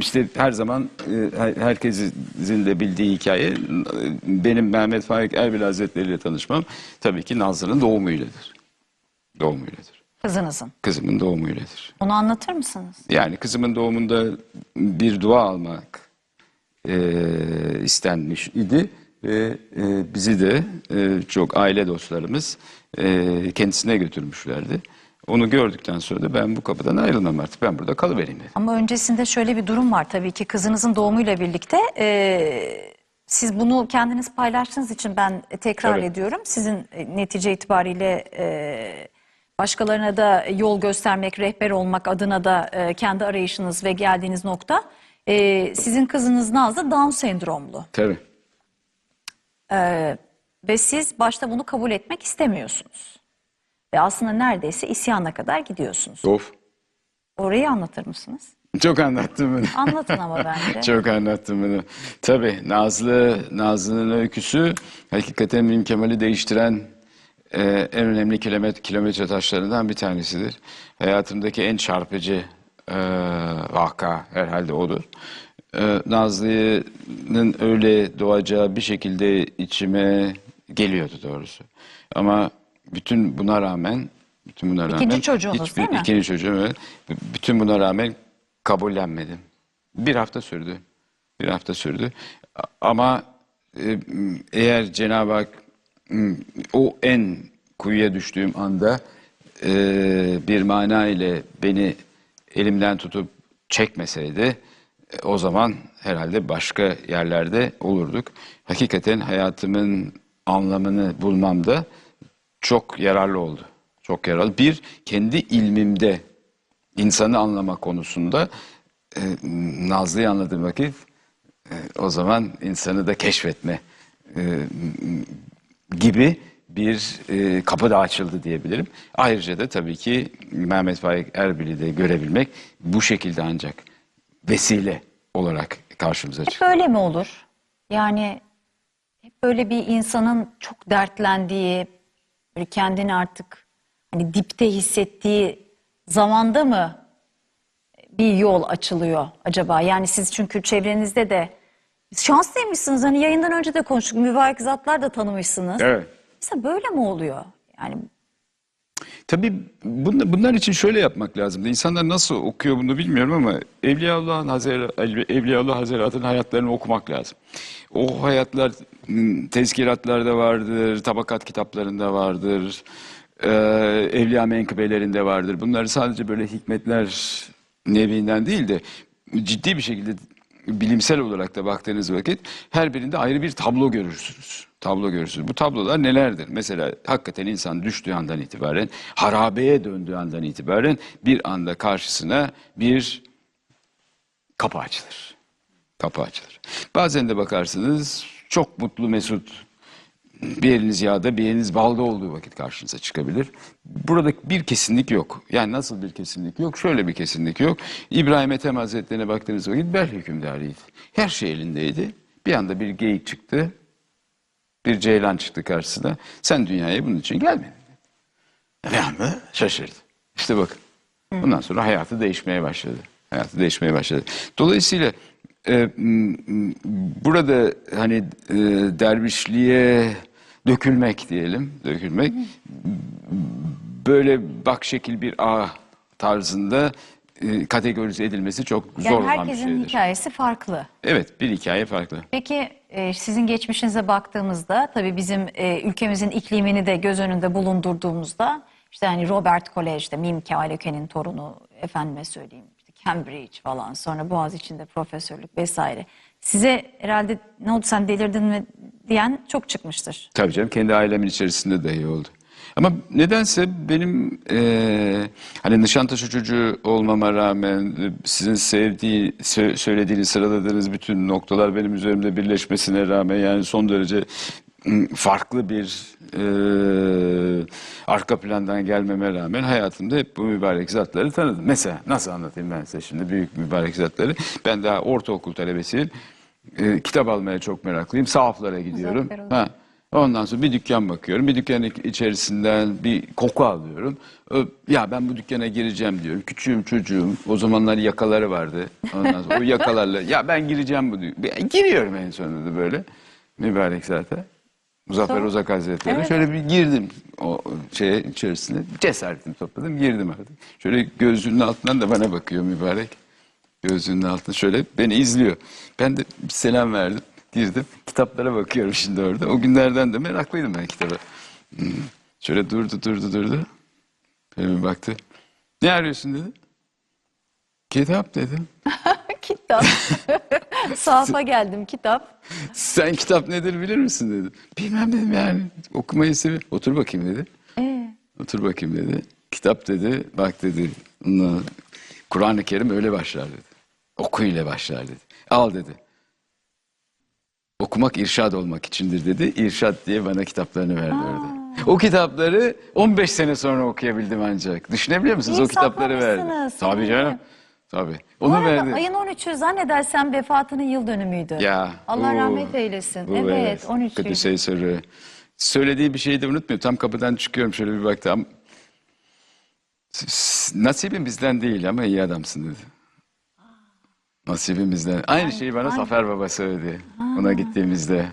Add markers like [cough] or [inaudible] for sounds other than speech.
işte her zaman e, her- herkesin de bildiği hikaye benim Mehmet Faik Erbil Hazretleri ile tanışmam tabii ki Nazlı'nın doğumuyledir. Doğumuyledir. Kızınızın. Kızımın doğumuyledir. Onu anlatır mısınız? Yani kızımın doğumunda bir dua almak e, istenmiş idi ve e, bizi de e, çok aile dostlarımız e, kendisine götürmüşlerdi. Onu gördükten sonra da ben bu kapıdan ayrılmam artık. Ben burada kalıvereyim dedim. Ama öncesinde şöyle bir durum var tabii ki kızınızın doğumuyla birlikte. e, siz bunu kendiniz paylaştığınız için ben tekrar Tabii. ediyorum. Sizin e, netice itibariyle e, başkalarına da yol göstermek, rehber olmak adına da e, kendi arayışınız ve geldiğiniz nokta. e, sizin kızınız Nazlı Down sendromlu. Tabii. Ve siz başta bunu kabul etmek istemiyorsunuz. Ve aslında neredeyse isyana kadar gidiyorsunuz. Of. Orayı anlatır mısınız? Çok anlattım bunu. Anlatın ama bence. [laughs] Çok anlattım bunu. Tabii Nazlı, Nazlı'nın öyküsü hakikaten benim Kemal'i değiştiren e, en önemli kilometre, kilometre taşlarından bir tanesidir. Hayatımdaki en çarpıcı e, vaka herhalde odur. E, Nazlı'nın öyle doğacağı bir şekilde içime geliyordu doğrusu. Ama bütün buna rağmen bütün buna İkinci rağmen çocuğunuz hiçbir- değil mi? ikinci çocuğum evet. Bütün buna rağmen kabullenmedim. Bir hafta sürdü. Bir hafta sürdü. Ama e, eğer Cenab-ı Hak o en kuyuya düştüğüm anda e, bir mana ile beni elimden tutup çekmeseydi e, o zaman herhalde başka yerlerde olurduk. Hakikaten hayatımın anlamını bulmamda çok yararlı oldu. Çok yararlı. Bir, kendi ilmimde insanı anlama konusunda e, Nazlı'yı anladığım vakit e, o zaman insanı da keşfetme e, gibi bir e, kapı da açıldı diyebilirim. Ayrıca da tabii ki Mehmet Faik Erbil'i de görebilmek bu şekilde ancak vesile olarak karşımıza Hep çıktı. böyle mi olur? Yani hep böyle bir insanın çok dertlendiği, böyle kendini artık hani dipte hissettiği zamanda mı bir yol açılıyor acaba? Yani siz çünkü çevrenizde de şanslıymışsınız. Hani yayından önce de konuştuk. Mübarek zatlar da tanımışsınız. Evet. Mesela böyle mi oluyor? Yani Tabii bun- bunlar için şöyle yapmak lazım. İnsanlar nasıl okuyor bunu bilmiyorum ama Evliyaullah'ın Hazer, Evliyaullah Hazretleri'nin hayatlarını okumak lazım. O hayatlar tezkiratlarda vardır, tabakat kitaplarında vardır, e, Evliya menkıbelerinde vardır. Bunları sadece böyle hikmetler nevinden değil de ciddi bir şekilde bilimsel olarak da baktığınız vakit her birinde ayrı bir tablo görürsünüz. Tablo görürsünüz. Bu tablolar nelerdir? Mesela hakikaten insan düştüğü andan itibaren, harabeye döndüğü andan itibaren bir anda karşısına bir kapı açılır. Kapı açılır. Bazen de bakarsınız çok mutlu mesut bir eliniz yağda bir eliniz balda olduğu vakit karşınıza çıkabilir. Burada bir kesinlik yok. Yani nasıl bir kesinlik yok? Şöyle bir kesinlik yok. İbrahim Ethem Hazretleri'ne baktığınız vakit bel hükümdarıydı. Her şey elindeydi. Bir anda bir geyik çıktı. Bir ceylan çıktı karşısına. Sen dünyaya bunun için gelmedin. Anda şaşırdı. İşte bakın. Bundan sonra hayatı değişmeye başladı. Hayatı değişmeye başladı. Dolayısıyla e, burada hani e, dervişliğe dökülmek diyelim, dökülmek böyle bak şekil bir ağ tarzında e, kategorize edilmesi çok zor yani olan bir herkesin şeydir. hikayesi farklı. Evet, bir hikaye farklı. Peki e, sizin geçmişinize baktığımızda tabii bizim e, ülkemizin iklimini de göz önünde bulundurduğumuzda işte hani Robert Kolej'de Mim Kemalöke'nin torunu efendime söyleyeyim işte Cambridge falan sonra Boğaziçi'nde profesörlük vesaire. Size herhalde ne oldu sen delirdin mi diyen çok çıkmıştır. Tabii canım kendi ailemin içerisinde dahi oldu. Ama nedense benim eee hani Nişantaşı çocuğu olmama rağmen e, sizin sevdiği, sö- söylediğiniz, sıraladığınız bütün noktalar benim üzerimde birleşmesine rağmen yani son derece farklı bir eee, arka plandan gelmeme rağmen hayatımda hep bu mübarek zatları tanıdım. Mesela nasıl anlatayım ben size şimdi büyük mübarek zatları? Ben daha ortaokul talebesiyim. Eee, kitap almaya çok meraklıyım. Sahaflara gidiyorum. Ha, Ondan sonra bir dükkan bakıyorum. Bir dükkanın içerisinden bir koku alıyorum. Ö- Ya ben bu dükkana gireceğim diyorum. Küçüğüm çocuğum. O zamanlar yakaları vardı. Ondan sonra o yakalarla ya ben gireceğim bu dükkana. Giriyorum en sonunda da böyle. Mübarek zaten. Muzaffer Sonra- Uzak Hazretleri. Evet. Şöyle bir girdim o şeye içerisine. Cesaretimi topladım. Girdim artık. Şöyle gözlüğünün altından da bana bakıyor mübarek. Gözlüğünün altına şöyle beni izliyor. Ben de bir selam verdim. Girdim. Kitaplara bakıyorum şimdi orada. O günlerden de meraklıydım ben kitaba. Hmm. Şöyle durdu durdu durdu. Şöyle bir baktı. Ne arıyorsun dedi. Kitap dedim. [laughs] kitap. [laughs] Sahafa geldim kitap. Sen kitap nedir bilir misin dedi. Bilmem dedim yani. Okumayı seviyorum. Otur bakayım dedi. Ee, Otur bakayım dedi. Kitap dedi. Bak dedi. "Bununla- Kur'an-ı Kerim öyle başlar dedi. Oku ile başlar dedi. Al dedi. Okumak irşad olmak içindir dedi. İrşad diye bana kitaplarını verdi orada. O kitapları 15 sene sonra okuyabildim ancak. Düşünebiliyor musunuz? İyi o kitapları verdi. Tabii canım. Tabii. bu Onu arada verdi. ayın 13'ü zannedersem vefatının yıl dönümüydü. Ya. Allah bu- rahmet eylesin. bu evet, 13 'üydü. Kudüs'e sırrı. Söylediği bir şeyi de unutmuyorum. Tam kapıdan çıkıyorum şöyle bir baktım. Nasibin bizden değil ama iyi adamsın dedi. Nasibin bizden. Aynı şeyi bana Zafer Baba söyledi. Ona gittiğimizde.